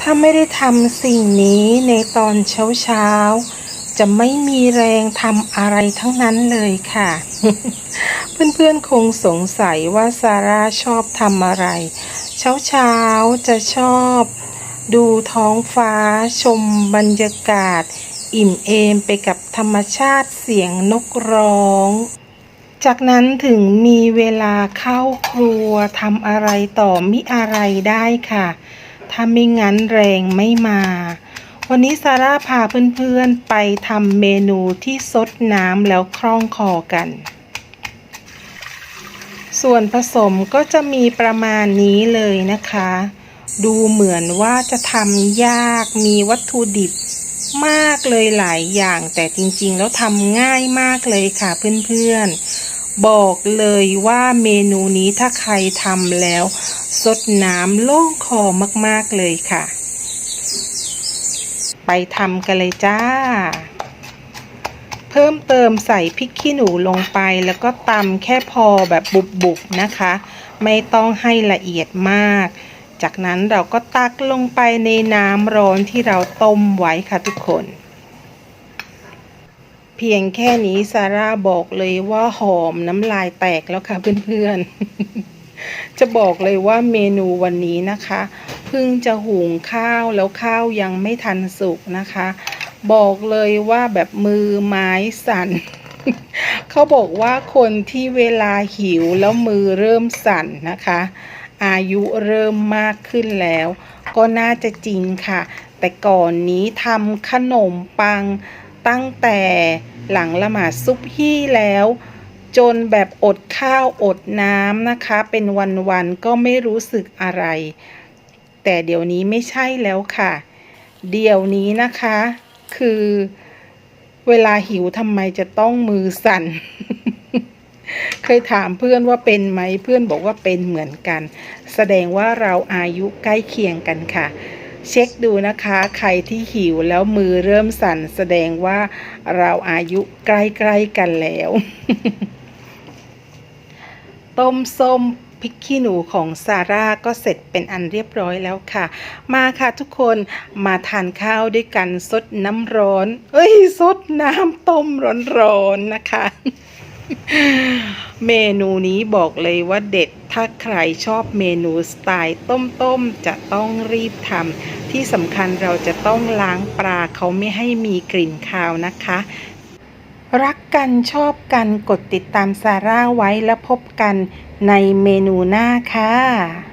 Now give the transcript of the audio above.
ถ้าไม่ได้ทำสิ่งนี้ในตอนเช้าเช้าจะไม่มีแรงทำอะไรทั้งนั้นเลยค่ะ เพื่อนๆคงสงสัยว่าซาร่าชอบทำอะไรเช้าเช้าๆจะชอบดูท้องฟ้าชมบรรยากาศ อิ่มเอมไปกับธรรมชาติเสียงนกร้อง จากนั้นถึงมีเวลาเข้าครัวทำอะไรต่อมิอะไรได้ค่ะ ถ้าไม่งั้นแรงไม่มา วันนี้ซาร่าพาเพื่อนๆไปทำเมนูที่ซดน้ำแล้วคล่องคอกัน ส่วนผสมก็จะมีประมาณนี้เลยนะคะ ดูเหมือนว่าจะทำยากมีวัตถุดิบมากเลยหลายอย่าง แต่จริงๆ แล้วทำง่ายมากเลยค่ะเพื่อนๆ บอกเลยว่าเมนูนี้ถ้าใครทำแล้วซดน้ำโล่งคอมากๆเลยค่ะ ไปทำกันเลยจ้า เพิ่มเติมใส่พริกขี้หนูลงไปแล้วก็ตำแค่พอแบบบุบๆนะคะ ไม่ต้องให้ละเอียดมาก จากนั้นเราก็ตักลงไปในน้ำร้อนที่เราต้มไว้ค่ะทุกคน เพียงแค่นี้ซาร่าบอกเลยว่าหอมน้ำลายแตกแล้วค่ะเพื่อนๆ จะบอกเลยว่าเมนูวันนี้นะคะ เพิ่งจะหุงข้าวแล้วข้าวยังไม่ทันสุกนะคะ บอกเลยว่าแบบมือไม้สั่น เขาบอกว่าคนที่เวลาหิวแล้วมือเริ่มสั่นนะคะ อายุเริ่มมากขึ้นแล้ว ก็น่าจะจริงค่ะ แต่ก่อนนี้ทำขนมปัง ตั้งแต่หลังละหมาดซุปฮี่แล้ว จนแบบอดข้าวอดน้ำนะคะ เป็นวันๆก็ไม่รู้สึกอะไร แต่เดี๋ยวนี้ไม่ใช่แล้วค่ะ เดี๋ยวนี้นะคะ คือเวลาหิวทำไมจะต้องมือสั่น เคยถามเพื่อนว่าเป็นไหมเพื่อนบอกว่าเป็นเหมือนกัน แสดงว่าเราอายุใกล้เคียงกันค่ะ เช็คดูนะคะ ใครที่หิวแล้วมือเริ่มสั่นแสดงว่าเราอายุใกล้ๆกันแล้ว ต้มส้มพริกขี้หนูของซาร่าก็เสร็จเป็นอันเรียบร้อยแล้วค่ะ มาค่ะทุกคนมาทานข้าวด้วยกันซดน้ำร้อน เอ้ยซดน้ำต้มร้อนๆนะคะ เมนูนี้บอกเลยว่าเด็ด ถ้าใครชอบเมนูสไตล์ต้มๆ จะต้องรีบทำที่สำคัญเราจะต้องล้างปลาเขาไม่ให้มีกลิ่นคาวนะคะ รักกันชอบกันกดติดตามซาร่าไว้แล้วพบกันในเมนูหน้าค่ะ